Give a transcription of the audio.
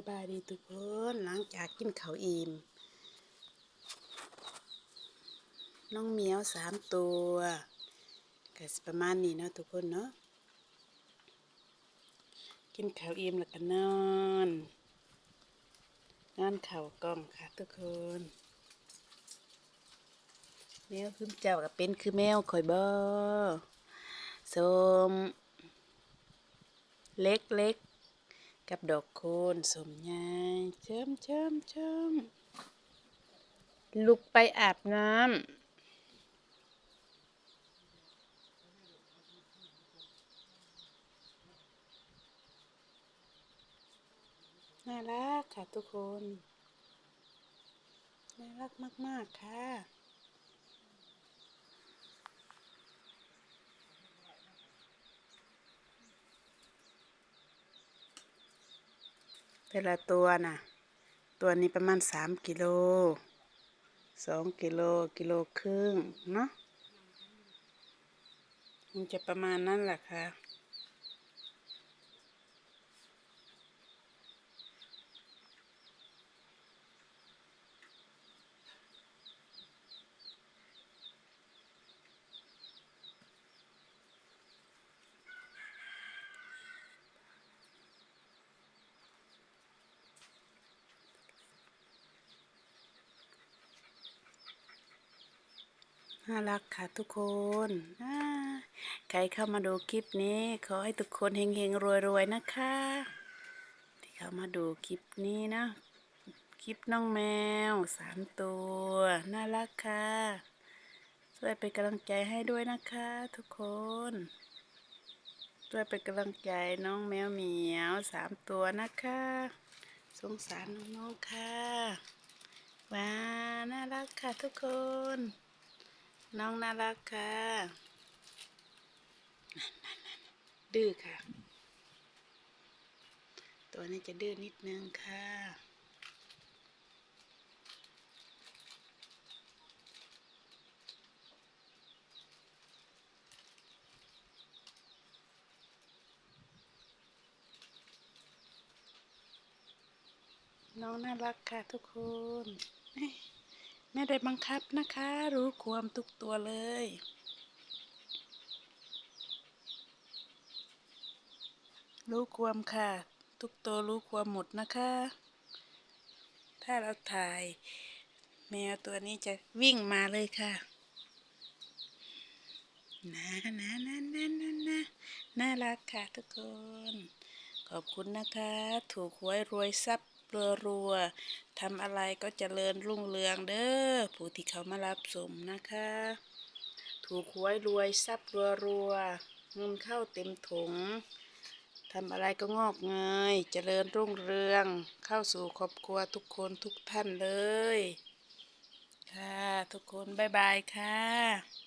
สบายดีทุกคนหลังจากกินข้าวอิ่มน้องเหมียวสามตัวก็ประมาณนี้เนาะทุกคนเนาะกินข้าวอิ่มแล้วก็นอนนอนเข่ากล้องค่ะทุกคนแมวคือเจ้าก็เป็นคือแมวคอยบ่สมเล็กเล็ก กับดอกโคนสมยายเชิมเชิมเชิมลุกไปอาบน้ำ น่ารักค่ะทุกคน น่ารักมาก ๆ ค่ะ แต่ละตัวน่ะ ตัวนี้ประมาณสามกิโลสองกิโลกิโลครึ่งเนาะมันจะประมาณนั้นแหละค่ะ น่ารักค่ะทุกคนใครเข้ามาดูคลิปนี้ ขอให้ทุกคนเฮงๆรวยๆนะคะ ที่เข้ามาดูคลิปนี้นะคลิปน้องแมวสามตัว น่ารักค่ะช่วยเป็นกำลังใจให้ด้วยนะคะทุกคนช่วยเป็นกำลังใจน้องแมวเหมียวสามตัวนะคะ สงสารน้องๆค่ะว้าน่ารักค่ะทุกคน น้องน่ารักค่ะดื้อค่ะ ตัวนี้จะดื้อนิดนึงค่ะน้องน่ารักค่ะทุกคน ไม่ได้บังคับนะคะ รู้ความทุกตัวเลย รู้ความค่ะ ทุกตัวรู้ความหมดนะคะ ถ้าเราถ่าย แมวตัวนี้จะวิ่งมาเลยค่ะนะนะนะนะนะนะน่ารักค่ะทุกคน ขอบคุณนะคะ ถูกหวยรวยทรัพย์ รัวรัวๆทำอะไรก็เจริญรุ่งเรืองเด้อผู้ที่เขามารับสมนะคะ ถูกหวยรวยทรัพย์รัวรัวๆเงินเข้าเต็มถุงทำอะไรก็งอกเงย เจริญรุ่งเรือง เข้าสู่ครอบครัวทุกคนทุกท่านเลย ค่ะ ทุกคน บ๊ายบายค่ะ